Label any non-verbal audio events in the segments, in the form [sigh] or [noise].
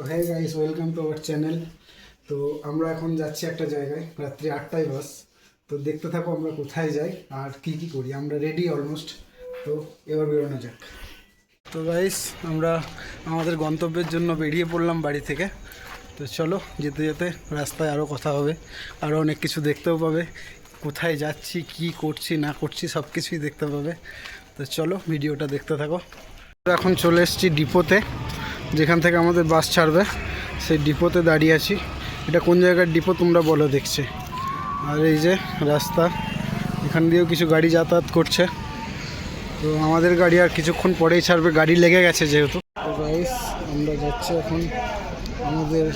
তো হ্যাঁ guys welcome to our channel তো আমরা এখন যাচ্ছি একটা জায়গায়, রাত্রি আটটায় বাস। তো দেখতে থাকো আমরা কোথায় যাই আর কি কি করি। আমরা রেডি অলমোস্ট তো এবার বেরোনো যাক। তো গাইস আমরা আমাদের গন্তব্যের জন্য বেরিয়ে পড়লাম বাড়ি থেকে। তো চলো, যেতে যেতে রাস্তায় আরও কথা হবে। আরও অনেক কিছু দেখতেও পাবে। কোথায় যাচ্ছি, কি করছি, না করছি সব কিছুই দেখতে পাবে। তো চলো, ভিডিওটা দেখতে থাকো। এখন চলে এসেছি ডিপোতে। যেখান থেকে আমাদের বাস ছাড়বে, সেই ডিপোতে দাঁড়িয়ে আছি। এটা কোন জায়গার ডিপো তোমরা বলো দেখছে। আর এই যে রাস্তা, এখান দিয়েও কিছু গাড়ি যাতায়াত করছে। তো আমাদের গাড়ি আর কিছুক্ষণ পরেই ছাড়বে, গাড়ি লেগে গেছে যেহেতু। তো গাইস আমরা যাচ্ছি এখন আমাদের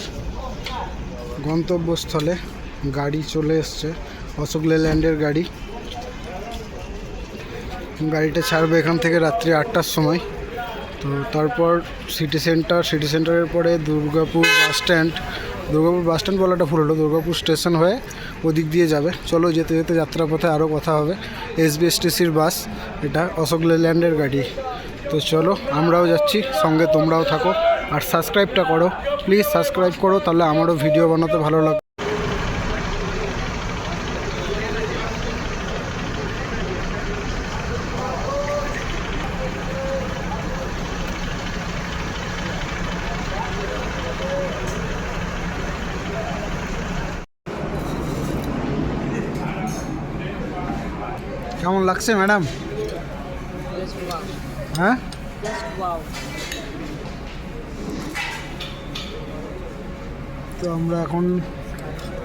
গন্তব্যস্থলে। গাড়ি চলে এসছে, অশোক লেল্যান্ডের গাড়ি। গাড়িটা ছাড়বে এখান থেকে রাত্রি আটটার সময়। তো তারপর সিটি সেন্টার সিটি সেন্টারের পরে Durgapur bus stand Durgapur bus stand বলাটা ভুল হলো, দুর্গাপুর স্টেশন হয়ে ওদিক দিয়ে যাবে। চলো যেতে যেতে যাত্রাপথে আরও কথা হবে। এসবিএসটিসির বাস এটা অশোক লেল্যান্ডের গাড়ি। তো চলো, আমরাও যাচ্ছি, সঙ্গে তোমরাও থাকো। আর সাবস্ক্রাইবটা করো। প্লিজ সাবস্ক্রাইব করো, তাহলে আমারও ভিডিও বানাতে ভালো লাগবে। কেমন লাগছে ম্যাডাম? হ্যাঁ? তো আমরা এখন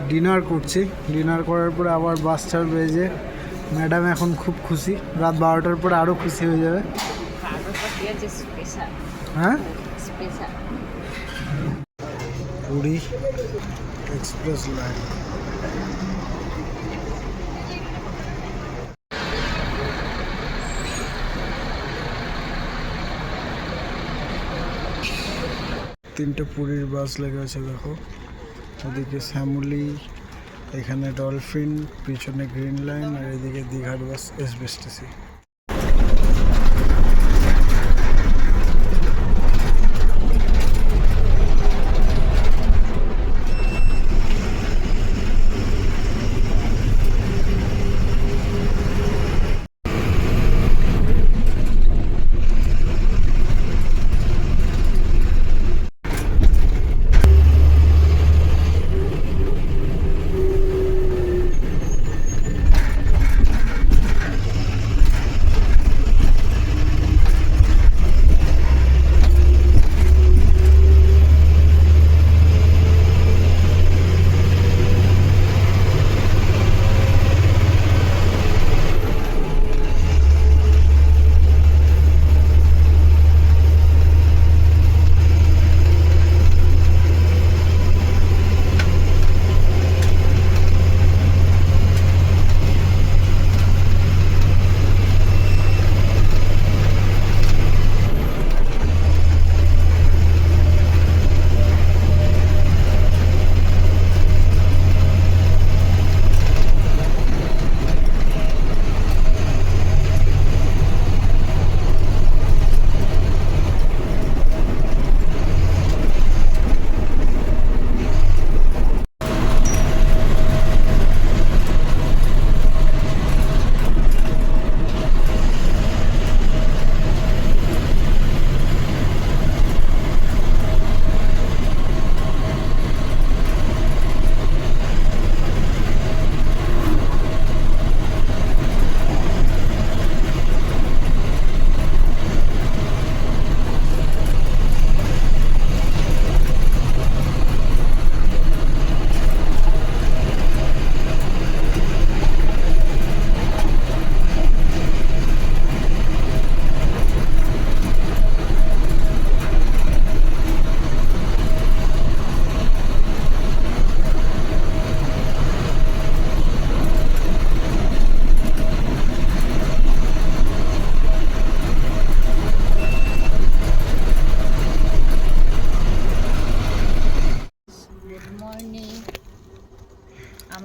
ডিনার করছি। ডিনার করার পরে আবার বাস ছাড়বে যে ম্যাডাম এখন খুব খুশি। রাত বারোটার পরে আরও খুশি হয়ে যাবে. হ্যাঁ? Puri express line. তিনটে পুরীর বাস লেগে আছে, দেখো। ওদিকে শ্যামলি, এখানে ডলফিন, পিছনে গ্রিন লাইন, আর এদিকে দীঘার বাস এসবিএসটিসি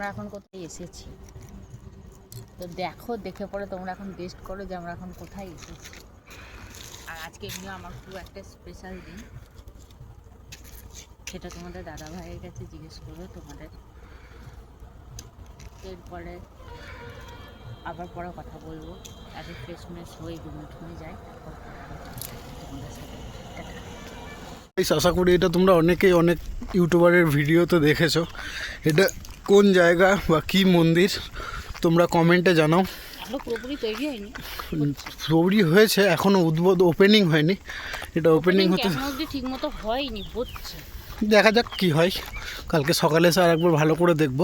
আমরা এখন কোথায় এসেছি? তো দেখো, দেখে পরে তোমরা এখন গেস্ট করো যে আমরা এখন কোথায় এসেছি। আর আজকে এমনিও আমার খুব একটা স্পেশাল দিন। সেটা তোমাদের দাদা ভাইয়ের কাছে জিজ্ঞেস করবে তোমাদের। এরপরে আবার পরে কথা বলব। আগে ফ্রেশ ফ্রেশ হয়ে ঘুমে ঠুমে যাই তোমাদের সাথে। আশা করি এটা তোমরা অনেকেই অনেক ইউটিউবারের ভিডিও তো দেখেছ। এটা কোন জায়গা বা কি মন্দির তোমরা কমেন্টে জানাও। তৈরি হয়েছে এখনও উদ্বোধ ওপেনিং হয়নি। এটা ওপেনিং হতে এখনও ঠিক মতো হয়নি হচ্ছে। দেখা যাক কি হয়। কালকে সকালে এসে আর একবার ভালো করে দেখব।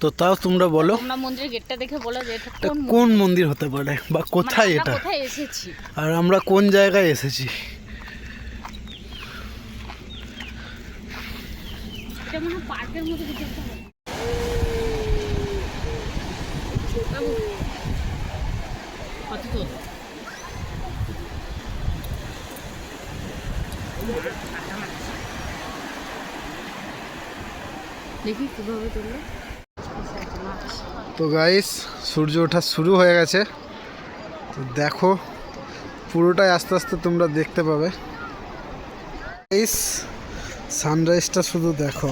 তো তাও তোমরা বলো মন্দিরের গেটটা দেখে বলো যে এটা কোন মন্দির? হতে পারে বা মানে কোথায় এটা? আর আমরা কোন জায়গায় এসেছি? পার্কের মধ্যে তো গাইস সূর্য ওঠা শুরু হয়ে গেছে। তো দেখো, পুরোটাই আস্তে আস্তে তোমরা দেখতে পাবে। সানরাইজটা শুধু দেখো।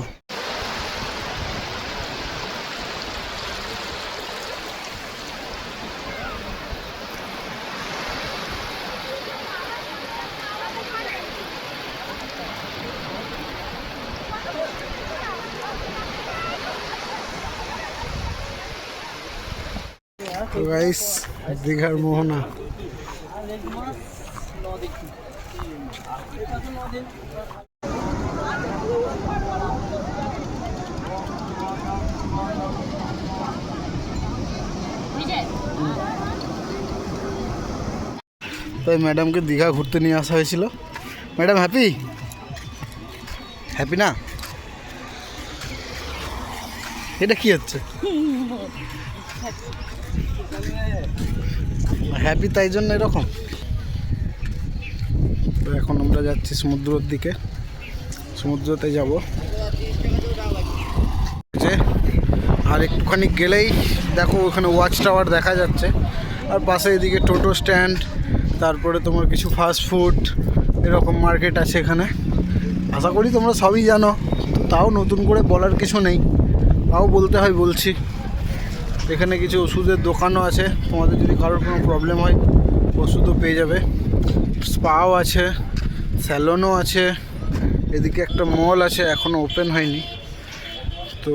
তো গাইস দীঘার মোহনা। তাই ম্যাডামকে দীঘা ঘুরতে নিয়ে আসা হয়েছিল। ম্যাডাম হ্যাপি হ্যাপি না? এটা কি হচ্ছে? [laughs] [laughs] হ্যাপি তাই জন্য এরকম? তো এখন আমরা যাচ্ছি সমুদ্রের দিকে। সমুদ্রতে যাব। যে, আর একটুখানি গেলেই দেখো ওখানে ওয়াচ টাওয়ার দেখা যাচ্ছে। আর পাশে এদিকে টোটো স্ট্যান্ড তারপরে তোমার কিছু ফাস্ট ফুড এরকম মার্কেট আছে এখানে। আশা করি তোমরা সবই জানো তাও নতুন করে বলার কিছু নেই। তাও বলতে হয় বলছি। এখানে কিছু ওষুধের দোকানও আছে। তোমাদের যদি কারোর কোনো প্রবলেম হয় ওষুধও পেয়ে যাবে। স্পাও আছে, স্যালনও আছে, এদিকে একটা মল আছে এখনও ওপেন হয়নি। তো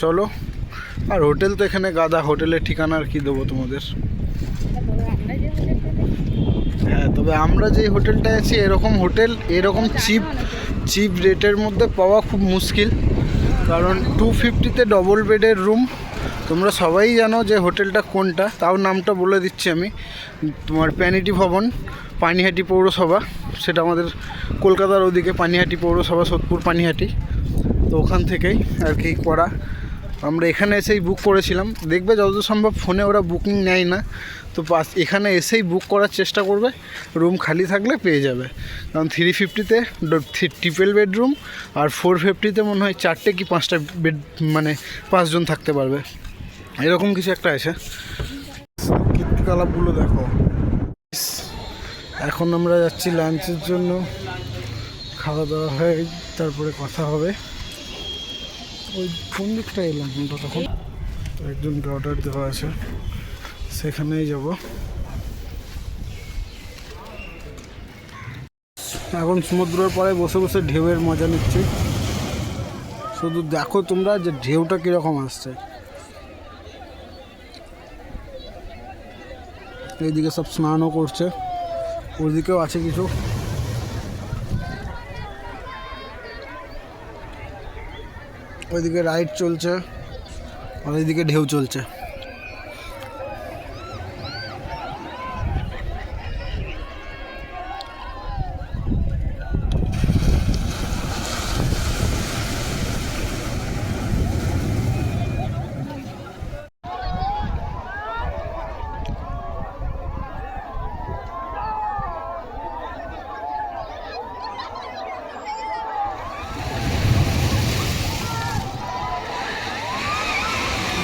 চলো, আর হোটেল তো এখানে গাদা হোটেলের ঠিকানা আর কি দেবো তোমাদের? হ্যাঁ তবে আমরা যে হোটেলটায় আছি, এরকম হোটেল, এরকম চিপ চিপ রেটের মধ্যে পাওয়া খুব মুশকিল। কারণ টু ফিফটিতে ডবল বেডের রুম তোমরা সবাই জানো যে হোটেলটা কোনটা, তাও নামটা বলে দিচ্ছি আমি। তোমার প্যানিটি ভবন, পানিহাটি পৌরসভা, সেটা আমাদের কলকাতার ওদিকে, পানিহাটি পৌরসভা, সোদপুর পানিহাটি। তো ওখান থেকেই আর কি করা। আমরা এখানে এসেই বুক করেছিলাম। দেখবে যতদূর সম্ভব ফোনে ওরা বুকিং নেয় না। তো পাস এখানে এসেই বুক করার চেষ্টা করবে। রুম খালি থাকলে পেয়ে যাবে। কারণ থ্রি ফিফটিতে ট্রিপল বেডরুম আর ফোর ফিফটিতে মনে হয় চারটে কি পাঁচটা বেড মানে পাঁচজন থাকতে পারবে। এরকম কিছু একটা আছে। কীর্তিকলাপগুলো দেখো। এখন আমরা যাচ্ছি লাঞ্চের জন্য। খাওয়া দাওয়া হয়ে তারপরে কথা হবে। ওই কোন দিকটা এলাম আমরা তখন একজনকে অর্ডার দেওয়া আছে। সেখানেই যাব। এখন সমুদ্রের পরে বসে বসে ঢেউয়ের মজা নিচ্ছি। শুধু দেখো তোমরা যে ঢেউটা কীরকম আসছে। এইদিকে সব স্নানও করছে। ওদিকেও আছে কিছু। ওইদিকে রাইড চলছে আর এইদিকে ঢেউ চলছে।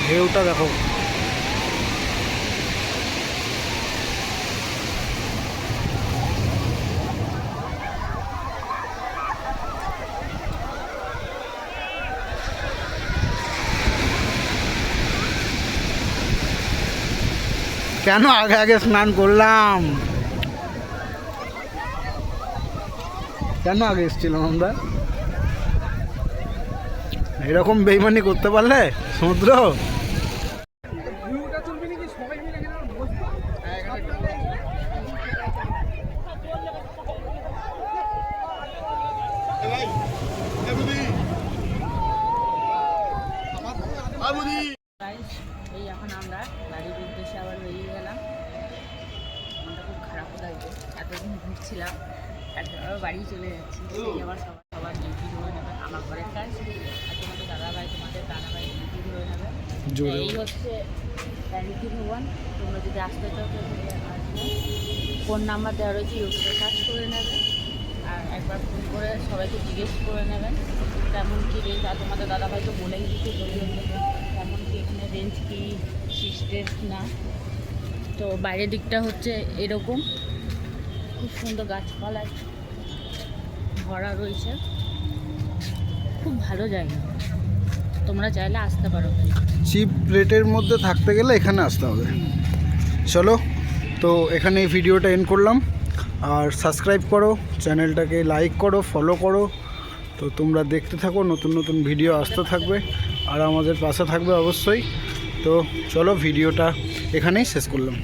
ঢেউটা দেখো। কেন আগে আগে স্নান করলাম? কেন আগে এসেছিলাম আমরা? এরকম বেইমানি করতে পারলে, সমুদ্র? এই এখন আমরা বাড়ির উদ্দেশ্যে আবার বেরিয়ে গেলাম। মনটা খুব খারাপ লাগছে এতদিন ঘুরছিলাম আবার বাড়ি চলে যাচ্ছি। সেই আবার সবার সবার ডিউটি ধরে নেবে। আমার ঘরের কাজ আর তোমাদের দাদা ভাই তোমাদের দাদা ভাই ডিউটি ধরে নেবে। এই হচ্ছে ভবন তোমরা যদি আসতে চাও তো আসবে। ফোন নাম্বার দেওয়া রয়েছে ইউটিউবে সার্চ করে নেবে। আর একবার ফোন করে সবাইকে জিজ্ঞেস করে নেবেন কেমন কী রেঞ্জ আর তোমাদের দাদা ভাই তো বলেই দিতে বলবেন রেঞ্জ কী সিস্টেম না। তো বাইরের দিকটা হচ্ছে এরকম। খুব সুন্দর গাছপালায় ভরা রয়েছে। খুব ভালো জায়গা। তোমরা চাইলে আসতে পারো চিপ রেটের মধ্যে থাকতে গেলে এখানে আসতে হবে। চলো, তো এখানে এই ভিডিওটা এন্ড করলাম। আর সাবস্ক্রাইব করো চ্যানেলটাকে লাইক করো ফলো করো। তো তোমরা দেখতে থাকো, নতুন নতুন ভিডিও আসতে থাকবে। আর আমাদের পাশে থাকবে অবশ্যই। তো চলো ভিডিওটা এখানেই শেষ করলাম।